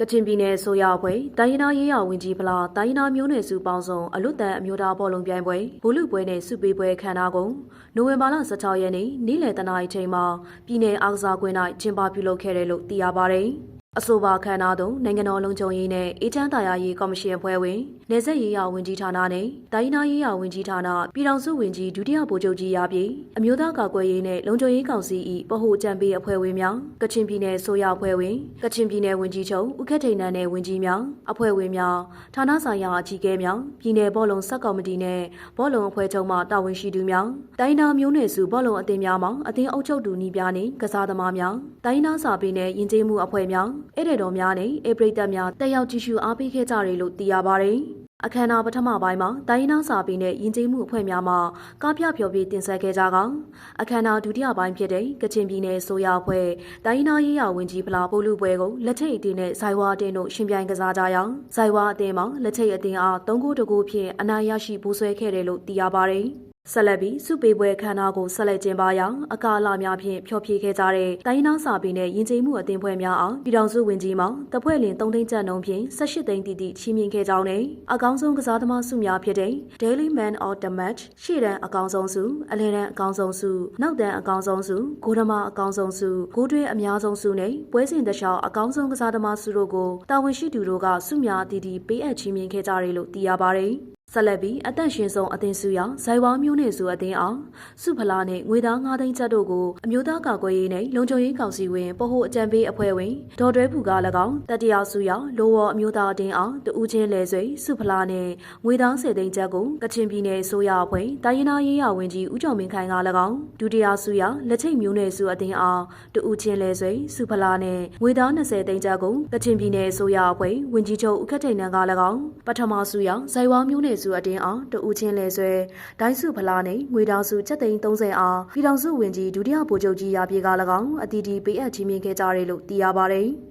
ကချင်ပြည်နယ်ဆိုရပွဲတိုင်းရင်းသားရေးရာဝန်ကြီးဖလားတိုင်းရင်းသားမျိုးနွယ်စုပေါင်းစုံအလွတ်တန်အမျိုးသားဘောလုံးပြိုင်ပွဲဘူလူပွဲနဲ့စုပေးပွဲခမ်းနားကိုနိုဝင်ဘာလ16ရက်နေ့နေ့လယ်တနာရီချိန်မှာပြည်내အားကစားကွင်း၌ကျင်းပပြုလုပ်ခဲ့တယ်လို့သိရပါတယ်။ အဆိုပါခမ်းနားသို့နိုင်ငံတော်လုံခြုံရေးနဲ့အေဂျင့်တာယာရေးကော်မရှင်အဖွဲ့ဝင်နေဆက်ရေးရာဝန်ကြီးဌာနနဲ့တိုင်းနာရေးရာဝန်ကြီးဌာနပြည်ထောင်စုဝန်ကြီးဒုတိယဗိုလ်ချုပ်ကြီးရာပြည်အမျိုးသားကာကွယ်ရေးနဲ့လုံခြုံရေးကောင်စီ၏ပဟုအကြံပေးအဖွဲ့ဝင်များကချင်ပြည်နယ်ဆိုရအဖွဲ့ဝင်ကချင်ပြည်နယ်ဝန်ကြီးချုပ်ဦးခက်ထိန်နန်းနဲ့ဝန်ကြီးများအဖွဲ့ဝင်များဌာနဆိုင်ရာအကြီးအကဲများပြည်내ဘောလုံးဆက်ကော်မတီနဲ့ဘောလုံးအဖွဲ့ချုပ်မှတာဝန်ရှိသူများတိုင်းနာမျိုးနွယ်စုဘောလုံးအသင်းများမှအသင်းအုပ်ချုပ်သူနှီးပြားနှင့်ကစားသမားများတိုင်းနာစာပေနဲ့ယဉ်ကျေးမှုအဖွဲ့များဧည့်သည်တော်များနဲ့ဧပရိသတ်များတက်ရောက်ကြည့်ရှုအားပေးခဲ့ကြတယ်လို့သိရပါတယ်။အခမ်းအနားပထမပိုင်းမှာတိုင်းရင်းသားစာပေနဲ့ယဉ်ကျေးမှုအဖွဲ့များမှကားပြဖျော်ဖြေတင်ဆက်ခဲ့ကြကောင်အခမ်းအနားဒုတိယပိုင်းဖြစ်တဲ့ကချင်ပြည်နယ်ဆိုရအဖွဲ့တိုင်းရင်းသားရေးရာဝန်ကြီးဖလားပို့လူပွဲကိုလက်ထိတ်အတင်းနဲ့ဇိုင်ဝါအတင်းတို့ရှင်ပြိုင်ကစားကြရအောင်ဇိုင်ဝါအတင်းမှာလက်ထိတ်အတင်းအား၃ခုတကူဖြင့်အနိုင်ရရှိပူးဆွဲခဲ့တယ်လို့သိရပါတယ်။ ဆက်လက်ပြီးစုပေးပွဲခမ်းနားကိုဆက်လက်ကျင်းပရာအကာအလများဖြင့်ဖျော်ဖြေခဲ့ကြတဲ့တိုင်းနာစာပေနဲ့ယဉ်ကျေးမှုအသင်းဖွဲ့များအောင်ပြည်တော်စုဝင်ကြီးမှတဖွဲ့လင်3သိန်းကျပ်နှုန်းဖြင့်18သိန်းတီတီချီးမြှင့်ခဲ့ကြောင်းနဲ့အကောင်းဆုံးကစားသမားစုများဖြစ်တဲ့ Daily Man of the Match ရှေ့တန်းအကောင်းဆုံးစုအလယ်တန်းအကောင်းဆုံးစုနောက်တန်းအကောင်းဆုံးစုဂိုးဓမာအကောင်းဆုံးစုဂိုးတွဲအများဆုံးစုနဲ့ပွဲစဉ်တစ်လျှောက်အကောင်းဆုံးကစားသမားစုတို့ကိုတာဝန်ရှိသူတို့ကစုများတီတီပေးအပ်ချီးမြှင့်ခဲ့ကြတယ်လို့သိရပါတယ်။ ဆက်လက်ပြီးအသက်ရှင်ဆုံးအသင်းစုရဇိုင်ဝါမျိုးနယ်စုအသင်းအောင်စုဖလားနဲ့ငွေသား9သိန်းကျပ်တို့ကိုအမျိုးသားကာကွယ်ရေးနဲ့လုံခြုံရေးကောင်စီဝင်ပဟိုအကြံပေးအဖွဲ့ဝင်ဒေါ်တွဲဖူက၎င်းတတိယစုရလိုဝအမျိုးသားအသင်းအောင်တူးချင်းလဲဆွေစုဖလားနဲ့ငွေသား10သိန်းကျပ်ကိုကချင်ပြည်နယ်ဆိုရအဖွဲ့တိုင်းရင်းသားရေးရာဝန်ကြီးဦးကျော်မင်းခိုင်က၎င်းဒုတိယစုရလက်ချိတ်မျိုးနယ်စုအသင်းအောင်တူးချင်းလဲဆွေစုဖလားနဲ့ငွေသား20သိန်းကျပ်ကိုကချင်ပြည်နယ်ဆိုရအဖွဲ့ဝန်ကြီးချုပ်ဦးခက်ထိန်နန်းက၎င်းပထမစုရဇိုင်ဝါမျိုးနယ်စုအတင်းအောင်တဦးချင်းလဲဆွဲဒိုင်းစုဖလားနဲ့ငွေတောင်စုချက်သိန်း30အားပြည်ထောင်စုဝင်ကြီးဒုတိယဗိုလ်ချုပ်ကြီးရာပြေက၎င်းအတီးတီပေးအပ်ချီးမြှင့်ခဲ့ကြတယ်လို့သိရပါတယ်။